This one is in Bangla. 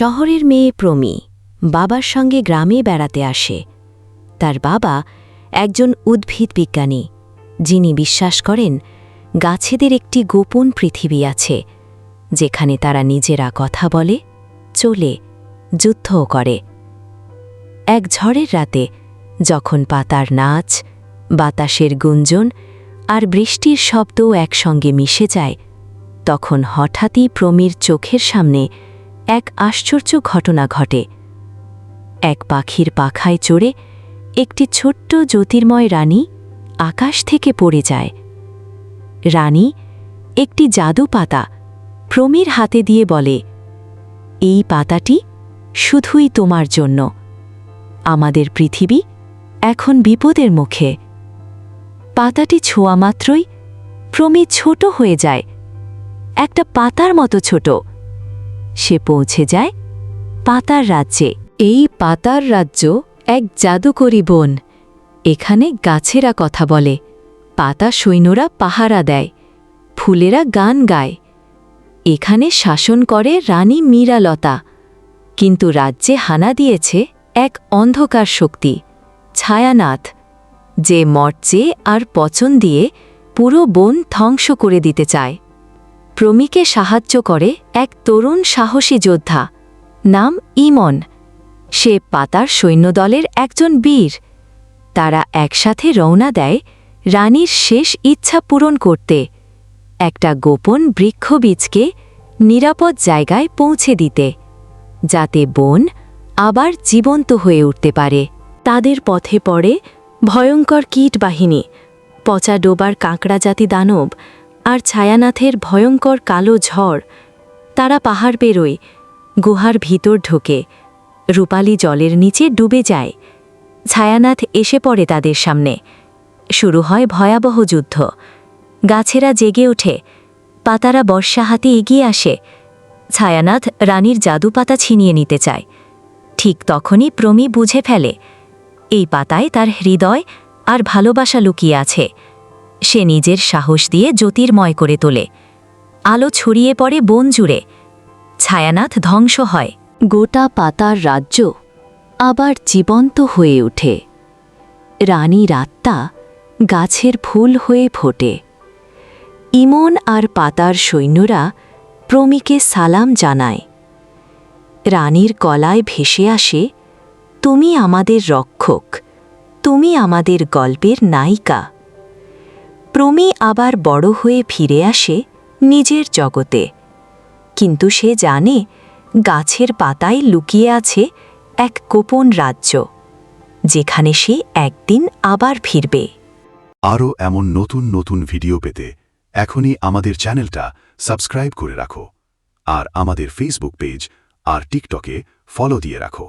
শহরের মেয়ে প্রমি বাবার সঙ্গে গ্রামে বেড়াতে আসে। তার বাবা একজন উদ্ভিদ বিজ্ঞানী, যিনি বিশ্বাস করেন গাছেদের একটি গোপন পৃথিবী আছে, যেখানে তারা নিজেরা কথা বলে, চলে, যুদ্ধও করে। এক ঝড়ের রাতে যখন পাতার নাচ, বাতাসের গুঞ্জন আর বৃষ্টির শব্দও একসঙ্গে মিশে যায়, তখন হঠাৎই প্রমীর চোখের সামনে এক আশ্চর্য ঘটনা ঘটে। এক পাখির পাখায় চড়ে একটি ছোট্ট জ্যোতির্ময় রানী আকাশ থেকে পড়ে যায়। রানী একটি জাদু পাতা প্রমীর হাতে দিয়ে বলে, এই পাতাটি শুধুই তোমার জন্য। আমাদের পৃথিবী এখন বিপদের মুখে। পাতাটি ছোঁয়া মাত্রই প্রমী ছোট হয়ে যায়। একটা পাতার মতো ছোট। সে পৌঁছে যায় পাতার রাজ্যে। এই পাতার রাজ্য এক জাদুকরী বন। এখানে গাছেরা কথা বলে, পাতা সৈন্যরা পাহারা দেয়, ফুলেরা গান গায়। এখানে শাসন করে রানী মীরালতা। কিন্তু রাজ্যে হানা দিয়েছে এক অন্ধকার শক্তি, ছায়ানাথ, যে মর্চে আর পচন দিয়ে পুরো বন ধ্বংস করে দিতে চায়। প্রমীকে সাহায্য করে এক তরুণ সাহসী যোদ্ধা নাম ইমন। সে পাতার সৈন্যদলের একজন বীর। তারা একসাথে রওনা দেয় রানীর শেষ ইচ্ছা পূরণ করতে। একটা গোপন বৃক্ষবীজকে নিরাপদ জায়গায় পৌঁছে দিতে, যাতে বন আবার জীবন্ত হয়ে উঠতে পারে। তাদের পথে পড়ে ভয়ঙ্কর কীট বাহিনী পচা ডোবার কাঁকড়া জাতি দানব আর ছায়ানাথের ভয়ঙ্কর কালো ঝড়, তারা পাহাড় পেরোয় গুহার ভিতর ঢোকে, রূপালী জলের নিচে ডুবে যায়। ছায়ানাথ এসে পড়ে তাদের সামনে। শুরু হয় ভয়াবহ যুদ্ধ। গাছেরা জেগে ওঠে, পাতারা বর্ষা হাতে এগিয়ে আসে। ছায়ানাথ রানীর জাদু পাতা ছিনিয়ে নিতে চায়। ঠিক তখনই প্রমি বুঝে ফেলে, এই পাতায় তার হৃদয় আর ভালোবাসা লুকিয়ে আছে। সে নিজের সাহস দিয়ে জ্যোতির্ময় করে তোলে। আলো ছড়িয়ে পড়ে বন জুড়ে। ছায়ানাথ ধ্বংস হয়। গোটা পাতার রাজ্য আবার জীবন্ত হয়ে ওঠে। রানী আত্মা গাছের ফুল হয়ে ফোটে। ইমন আর পাতার সৈন্যরা প্রমিকে সালাম জানায়। রানীর কলায় ভেসে আসে, তুমি আমাদের রক্ষক। তুমি আমাদের গল্পের নায়িকা। প্রমী আবার বড় হয়ে ফিরে আসে নিজের জগতে। কিন্তু সে জানে গাছের পাতায় লুকিয়ে আছে এক গোপন রাজ্য, যেখানে সে একদিন আবার ফিরবে। আরও এমন নতুন নতুন ভিডিও পেতে এখনই আমাদের চ্যানেলটা সাবস্ক্রাইব করে রাখো, আর আমাদের ফেসবুক পেজ আর টিকটকে ফলো দিয়ে রাখো।